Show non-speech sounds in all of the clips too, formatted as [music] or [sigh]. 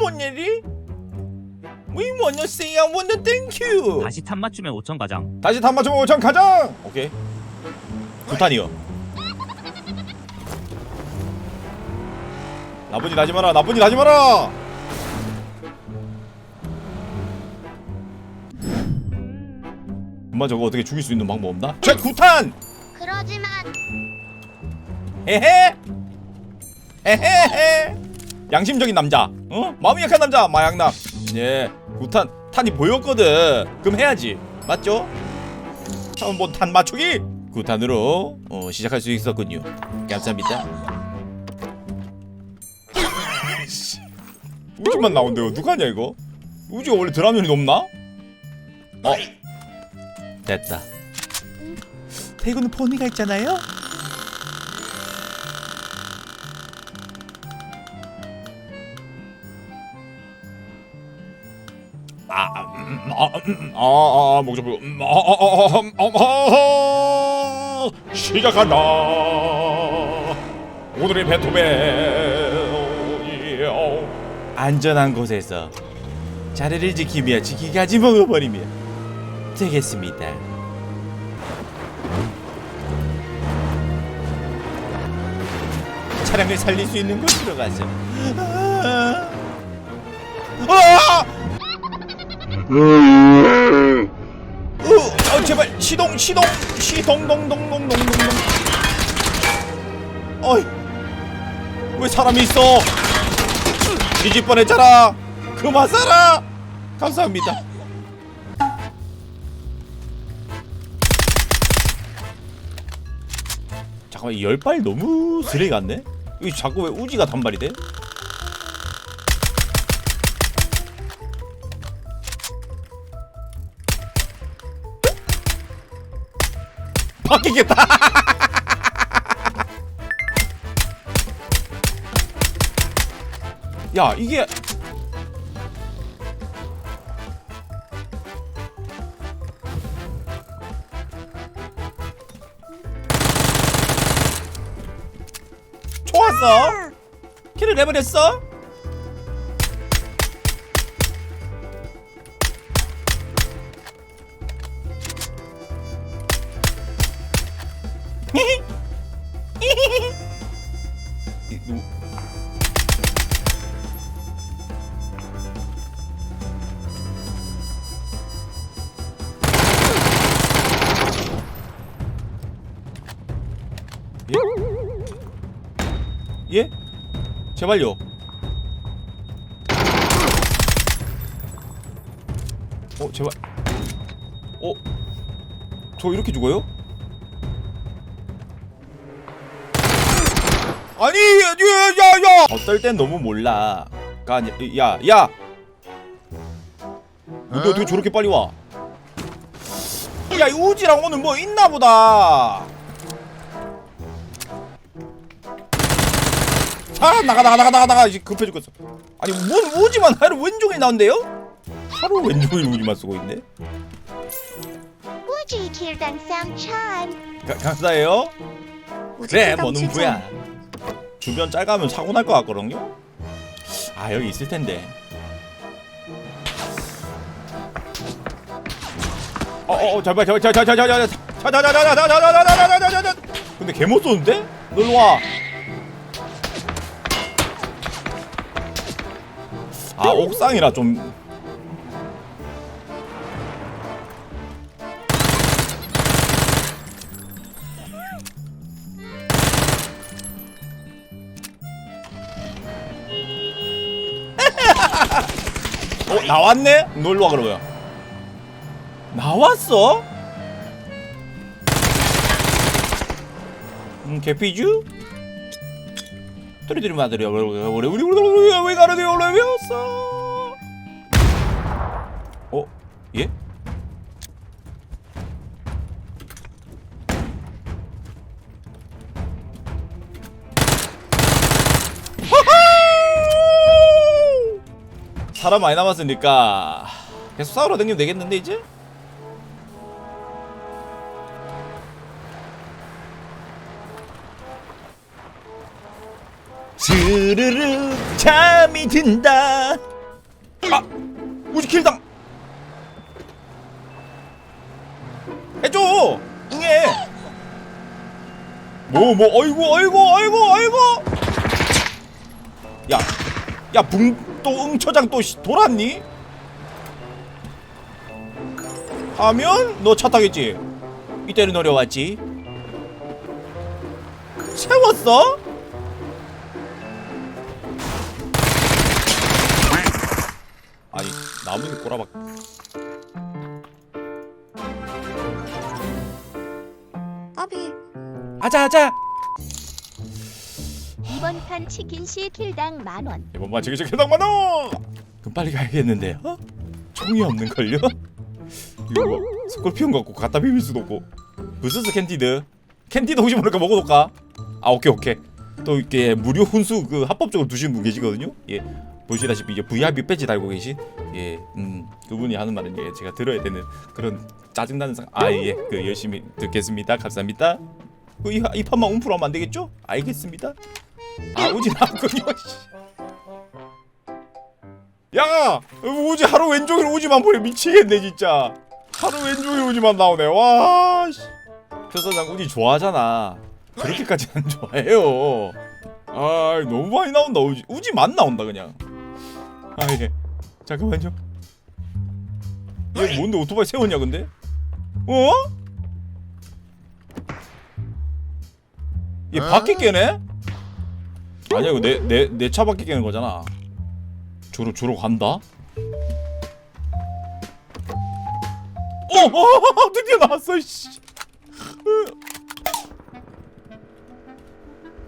뭐냐리? We wanna say I wanna thank you. 다시 탑 맞추면 5천 가장. 다시 단 맞추면 5천 가장. 오케이. 구탄이요. 나쁜 일 하지 마라. 나쁜 일 하지 마라. 엄마 저거 어떻게 죽일 수 있는 방법 없나? 제 구탄. 그러지만 헤헤. 헤헤헤. 양심적인 남자. 어? 마음이 약한 남자. 마약남. 예. 구탄 탄이 보였거든. 그럼 해야지. 맞죠? 처음 본 탄 맞추기. 구탄으로 어, 시작할 수 있었군요. 감사합니다. 우주만 나온대요. 누가냐 이거? 우주가 원래 드라면이 높나? 어. 됐다. 태구는 포니가 있잖아요. 아, 음, 아, 아, 아, 목적 음, 아, 아, 아, 아, 아, 아, 시작한다. 오늘의 베토벤. 안전한 곳에서 자리를 지키며 지키까지 먹어버리면 되겠습니다. 차량을 살릴 수 있는 곳으로 가서. 아, 아! 으, 어, 제발 시동 시동 시동 동동동동동동. 어이 왜 사람이 있어? 뒤집 뻔했잖아. 그만 살아. 감사합니다. 잠깐만 이 열발 너무 쓰레기 같네? 이거 자꾸 왜 우지가 단발이 돼? 바뀌겠다. [laughs] 야 이게 좋았어. 킬을 내버렸어. 예? 예? 제발요. 어, 제발. 어? 저 이렇게 죽어요? 아니 야야야 어떨 땐 너무 몰라. 가 야야. 근데 어떻게 저렇게 빨리 와? 야이 우지랑 오늘 뭐 있나 보다. 아 나가 나가 나가 나가. 나가 이제 급해 죽겠어. 아니 뭔 우지만 하루 왼종일 나온대요? 하루 왼종일 우지만 쓰고 있네? 우지 길단 가, 감사해요? 그래 뭐 눈부야 주변 짧가면 사고 날 것 같거든요 아 여기 있을 텐데 어어 제발 제발 제발 제발 제발 제발 자자자자자자자자자자자자자자 근데 개못 쏘는데? 놀러 와. 아 옥상이라 좀 나왔네? 놀러 와 그러면 나왔어? 음 개피주? 또리들이 마들이 우리 우리 우리 우리 왜 가르디오 레비었어? 어? 사람 많이 남았으니까 계속 싸우러 다니면 되겠는데 이제? 스르르 잠이 든다. 아 우지 킬당. 해줘. 응해. 뭐 뭐 어이구 어이구 어이구 어이구. 야 야 붕 또 응처장 또 씨, 돌았니? 하면 너 차 타겠지? 이때는 노려왔지? 세웠어? 아니 나무에 꼬라박. 까비. 아자 아자 이번 판 치킨 시 킬당 만 원. 이번만 저기 저기 해당 만원! 그럼 빨리 가야겠는데 어? 총이 없는 걸요? [laughs] 이거 뭐 스콜피온 갖고 갖다 비빌 수도 없고. 부스스 캔디드? 캔디드 혹시 모르니까 먹어둘까? 아 오케이 오케이. 또 이렇게 무료 훈수 그 합법적으로 두시는 분 계시거든요? 예. 보시다시피 이제 VIP 배지 달고 계신 예 음 그분이 하는 말은 예 제가 들어야 되는 그런 짜증나는 상 아 예 그 열심히 듣겠습니다. 감사합니다. 그 이 이 판만 움프하면 안 되겠죠? 알겠습니다 아 오지 나군요 야 우지 하루 왼종일 우지만 보내 미치겠네 진짜. 하루 왼종일 우지만 나오네. 와 씨. 표사장 우지 좋아하잖아. 그렇게까지 안 좋아해요. 아 너무 많이 나온다. 우지 우지만 나온다 그냥. 아예 잠깐만요. 얘 뭔데 오토바이 세웠냐 근데? 어? 얘 바퀴 깨네? 아니야 이거 내내 내차 바퀴 깨는 거잖아 저로 저로 간다? 어, 어 [laughs] 드디어 나왔어 씨.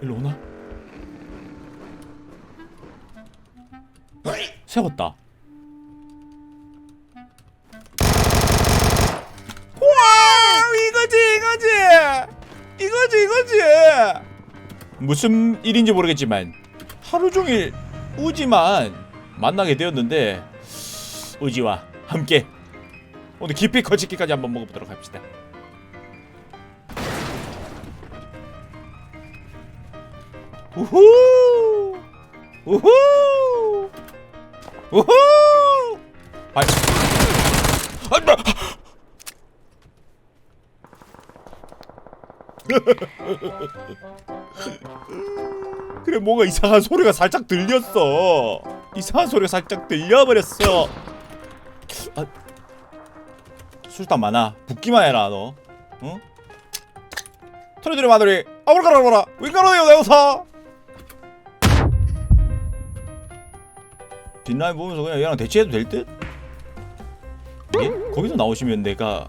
일로 오나? 세웠다. 무슨 일인지 모르겠지만 하루 종일 우지만 만나게 되었는데 우지와 함께 오늘 깊이 거치기까지 한번 먹어보도록 합시다. 우후! 우후! 우후! 아이 아 나- 그래 뭔가 이상한 소리가 살짝 들렸어. 이상한 소리가 살짝 들려버렸어. 아, 술단 많아. 붓기만 해라 너. 응? 토리들의 마들이 아브라카라보라. 윙가로네요 내오사. 뒷라인 보면서 그냥 얘랑 대치해도 될 듯? 예? 거기서 나오시면 내가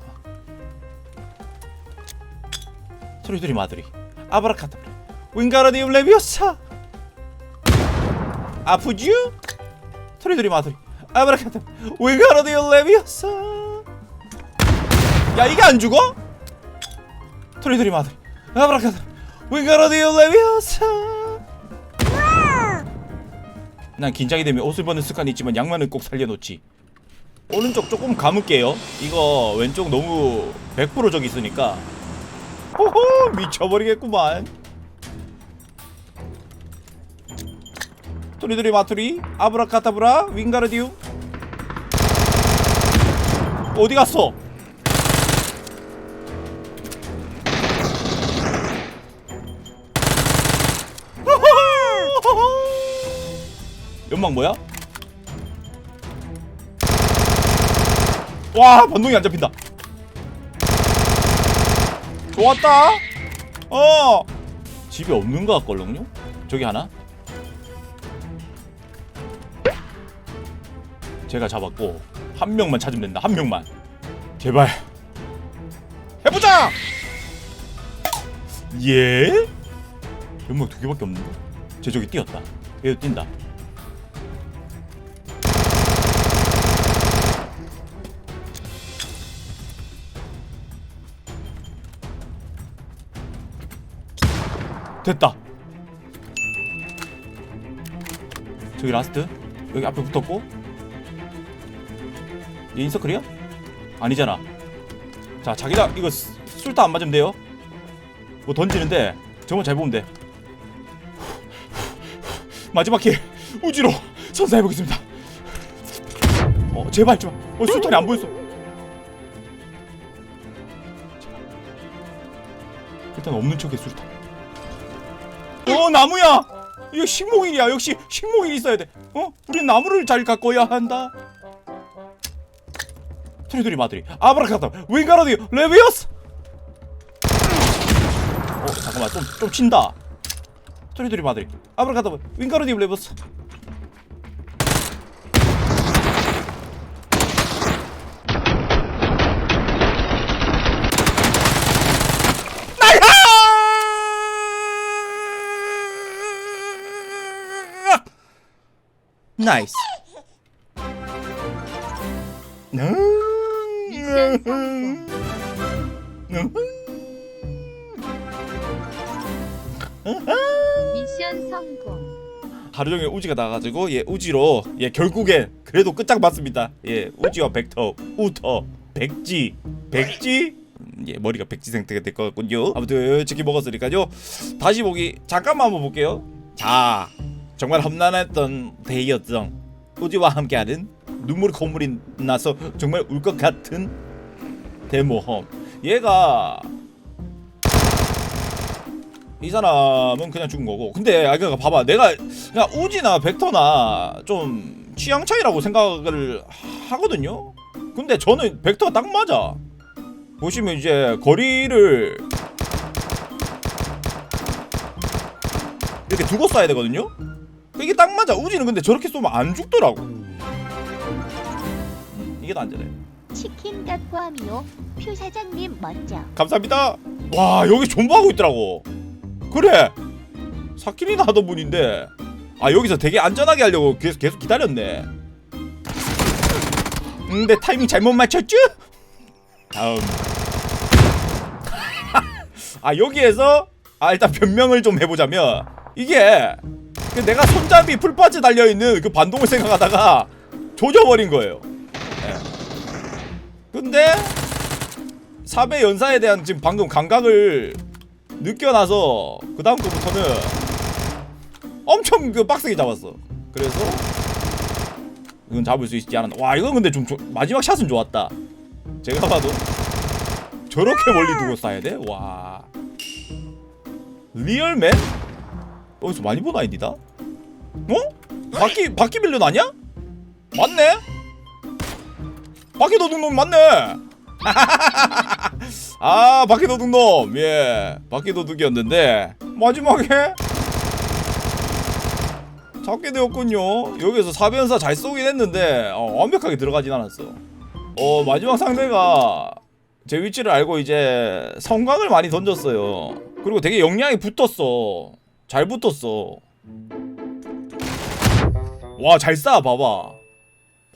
토리들의 마들이 아브라카다브라 윙가로디움 레비오사 아프쥬? 토리들이 마들이 아브라카다 윙가로디움 레비오사 야 이게 안 죽어? 토리들이 마들이 아브라카다 윙가로디움 레비오사 난 긴장이 되면 옷을 벗는 습관이 있지만 양말은 꼭 살려놓지. 오른쪽 조금 감을게요. 이거 왼쪽 너무 100% 저기 있으니까. 호호 미쳐버리겠구만 토리도리 마토리 아브라카타브라 윙가르디움 어디 갔어? [laughs] 연막 뭐야? 와 반동이 안 잡힌다 좋았다 어 집에 없는 거 같걸랑요? 저기 하나? 제가 잡았고 한 명만 찾으면 된다. 한 명만. 제발. 해보자! 예? 연막 두 개밖에 없는데 쟤 저기 뛰었다. 얘도 뛴다. 됐다. 저기 라스트. 여기 앞에 붙었고 얘 인서클이야? 아니잖아. 자 자기가 이거 스- 술타 안 맞으면 돼요. 뭐 던지는데 정말 잘 보면 돼. 마지막 킬. 우지로 선사해보겠습니다. 어 제발 제발 어 수탄이 안 보였어. 일단 없는 척해 수탄. 어 나무야! 이거 식목일이야. 역시 식목일 있어야 돼 어? 우린 나무를 잘 가꿔야 한다 트리들이 마들이 아브라카다 윙가라디 레비오스 어 잠깐만. 좀 좀 친다. 트리들이 마들이 아브라카다 윙가라디 레비오스 나이스. 미션 성공. 하루 종일 우지가 나가지고 예 우지로 예 결국엔 그래도 끝장 봤습니다. 예 우지와 벡터 우터 백지 백지 음, 예 머리가 백지 상태가 될 것 같군요. 아무튼 치킨 먹었으니까요. 다시 보기 잠깐만 한번 볼게요. 자 정말 험난했던 데이였던 우지와 함께하는 눈물이 콧물이 나서 정말 울 것 같은 대모험. 얘가 이 사람은 그냥 죽은 거고. 근데 아 그러니까 봐봐. 내가 그냥 우지나 벡터나 좀 취향 차이라고 생각을 하거든요. 근데 저는 벡터가 딱 맞아. 보시면 이제 거리를 이렇게 두고 쏴야 되거든요. 이게 딱 맞아. 우지는 근데 저렇게 쏘면 안 죽더라고. 음, 이게 더 안전해 치킨 닭포함이요. 표 사장님 먼저. 감사합니다. 와 여기 존버하고 있더라고. 그래. 사킬이나 하던 분인데 아 여기서 되게 안전하게 하려고 계속 계속 기다렸네. 음, 내 타이밍 잘못 맞췄죠? 다음. [laughs] 아 여기에서 아 일단 변명을 좀 해보자면 이게 그 내가 손잡이 풀파츠 달려 있는 그 반동을 생각하다가 조져버린 거예요. 예. 근데 4배 연사에 대한 지금 방금 감각을 느껴나서 그 다음 거부터는 엄청 그 빡세게 잡았어. 그래서 이건 잡을 수 있지 않았나. 와 이건 근데 좀 조- 마지막 샷은 좋았다. 제가 봐도 저렇게 멀리 두고 쏴야 돼? 와 리얼맨? 어디서 많이 본 아이디다? 어? 바퀴 바퀴 빌런 아니야? 맞네? 바퀴 도둑 놈 맞네. [laughs] 아 바퀴 도둑 놈. 예 바퀴 도둑이었는데 마지막에 잡게 되었군요. 여기서 사변사 잘 쏘긴 했는데 어, 완벽하게 들어가진 않았어. 어 마지막 상대가 제 위치를 알고 이제 성광을 많이 던졌어요. 그리고 되게 역량이 붙었어. 잘 붙었어. 와 잘 쏴 봐봐.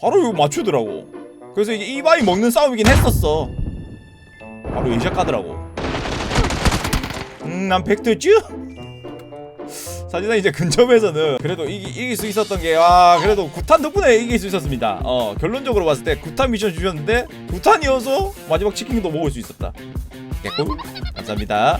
바로 이거 맞추더라고 그래서 이제 이바이 먹는 싸움이긴 했었어. 바로 예샷 가더라고. 음난 팩트죠? 사실상 이제 근접에서는 그래도 이기, 이길 수 있었던 게아 그래도 구탄 덕분에 이길 수 있었습니다. 어 결론적으로 봤을 때 구탄 미션 주셨는데 구탄이어서 마지막 치킨도 먹을 수 있었다. 개꿀 감사합니다